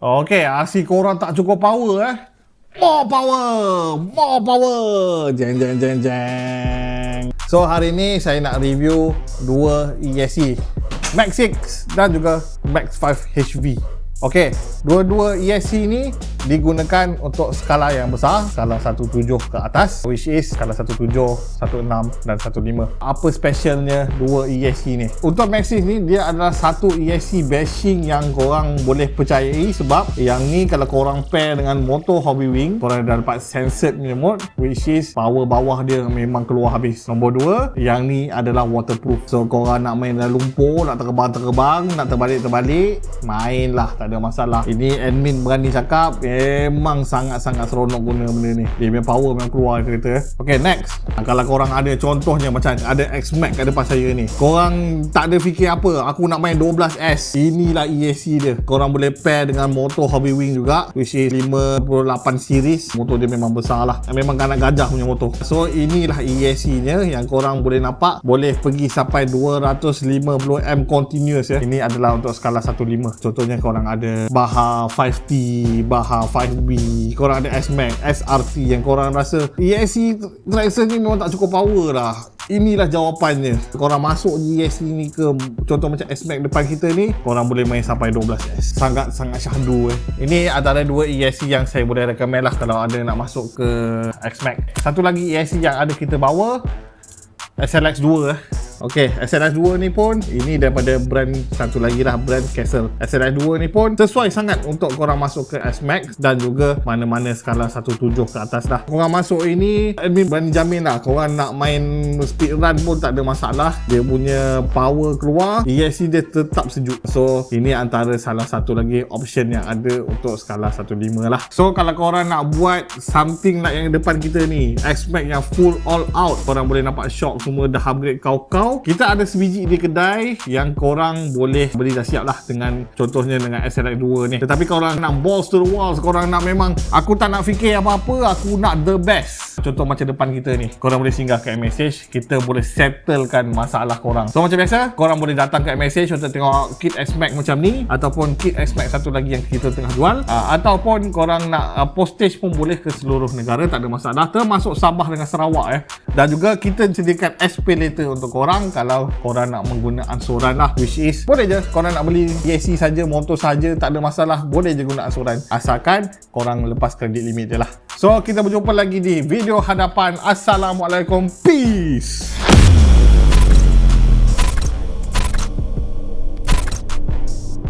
Okey, asyik korang tak cukup power eh. More power! More power! Jeng jeng jeng jeng. So hari ni saya nak review dua ESC. Max 6 dan juga Max 5 HV. Okey, dua-dua ESC ni digunakan untuk skala yang besar, skala 17 ke atas, which is skala 17, 16 dan 15. Apa specialnya dua ESC ni? Untuk Maxis ni dia adalah satu ESC bashing yang korang boleh percayai sebab yang ni kalau korang pair dengan motor Hobby Wing, korang dah dapat censored punya mode which is power bawah dia memang keluar habis. Nombor dua, yang ni adalah waterproof. So korang nak main dalam lumpur, nak terbang-terbang, nak terbalik-terbalik, mainlah tak ada masalah. Ini admin berani cakap memang sangat-sangat seronok guna benda ni. Dia punya power memang keluar kereta. eh. Okay next. Kalau korang ada contohnya macam ada X-Max kat depan saya ni. Korang tak ada fikir apa. Aku nak main 12S. Inilah ESC dia. Korang boleh pair dengan motor Hobby Wing juga. Which is 58 series. Motor dia memang besar lah. Memang kanak gajah punya motor. So inilah ESC nya yang korang boleh nampak. Boleh pergi sampai 250M continuous ya. Ini adalah untuk skala 15. Contohnya korang ada Baha 5T, Baha 5B, korang ada S-Max, SRT yang korang rasa ESC traction ni memang tak cukup power lah. Inilah jawapannya. Korang masuk ESC ni ke contoh macam S-Max depan kita ni, korang boleh main sampai 12S. Sangat-sangat syahdu eh. Ini antara dua ESC yang saya boleh recommend lah kalau ada nak masuk ke X-Max. Satu lagi ESC yang ada kita bawa SLX 2 eh. Okey, SLX 2 ni pun ini daripada brand satu lagi lah brand Castle. SLX 2 ni pun sesuai sangat untuk korang masuk ke S-Max dan juga mana-mana skala 17 ke atas lah. Korang masuk ini admin berani jamin lah korang nak main speed run pun tak ada masalah. Dia punya power keluar, ESC dia tetap sejuk. So, ini antara salah satu lagi option yang ada untuk skala 15 lah. So, kalau korang nak buat something like yang depan kita ni, X-Max yang full all out, korang boleh nampak shock semua dah upgrade kau-kau. Kita ada sebiji di kedai yang korang boleh beli dah siap lah dengan contohnya dengan SLX 2 ni. Tetapi korang nak balls to the walls, korang nak memang aku tak nak fikir apa-apa, aku nak the best. Contoh macam depan kita ni, korang boleh singgah ke message, kita boleh settlekan masalah korang. So macam biasa, korang boleh datang ke message untuk tengok kit X-Max macam ni ataupun kit X-Max satu lagi yang kita tengah jual uh, ataupun korang nak uh, postage pun boleh ke seluruh negara, tak ada masalah. Termasuk Sabah dengan Sarawak eh. Dan juga kita sediakan SP later untuk korang kalau korang nak mengguna ansuran lah which is boleh je korang nak beli ESC saja motor saja tak ada masalah boleh je guna ansuran asalkan korang lepas kredit limit je lah so kita berjumpa lagi di video hadapan. Assalamualaikum. Peace